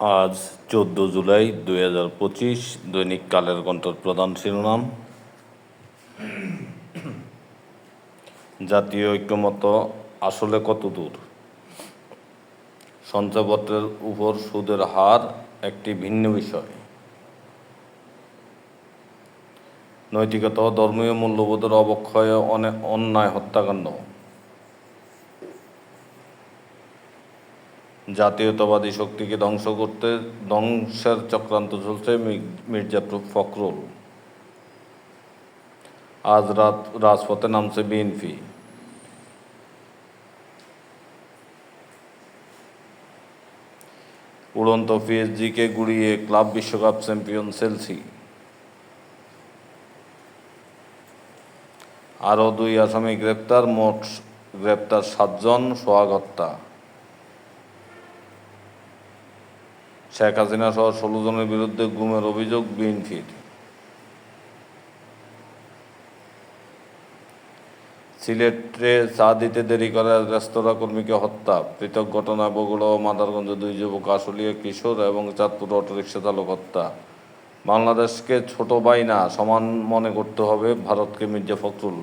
আজ চোদ্দ জুলাই দুই হাজার পঁচিশ দৈনিক কালের কণ্ঠের প্রধান শিরোনাম। জাতীয় ঐক্যমত আসলে কত দূর? সঞ্চয়পত্রের উপর সুদের হার একটি ভিন্ন বিষয়। নৈতিকতা ধর্মীয় মূল্যবোধের অবক্ষয়ে অনেক অন্যায় হত্যাকাণ্ড। জাতীয়তাবাদী শক্তিকে ধ্বংস করতে ধ্বংসের চক্রান্ত চলছে মির্জা ফখরুল। আজ রাত রাজপথে নামছে বিএনপি। উড়ন্ত পিএসজিকে গুড়িয়ে ক্লাব বিশ্বকাপ চ্যাম্পিয়ন সেলসি আরও দুই আসামি গ্রেপ্তার, মোট গ্রেপ্তার সাতজন, সোহাগ হত্যা। শেখ হাসিনা সহ ষোলো জনের বিরুদ্ধে গুমের অভিযোগ বিএনপির সিলেটে চা দিতে দেরি করার রেস্তোরাঁ কর্মীকে হত্যা, পৃথক ঘটনা বগুড়া ও মাদারগঞ্জে দুই যুবক, আশুলিয়া কিশোর এবং চাঁদপুর অটোরিকশা চালক হত্যা। বাংলাদেশকে ছোট ভাই না, সমান মনে করতে হবে ভারতকে মির্জা ফখরুল।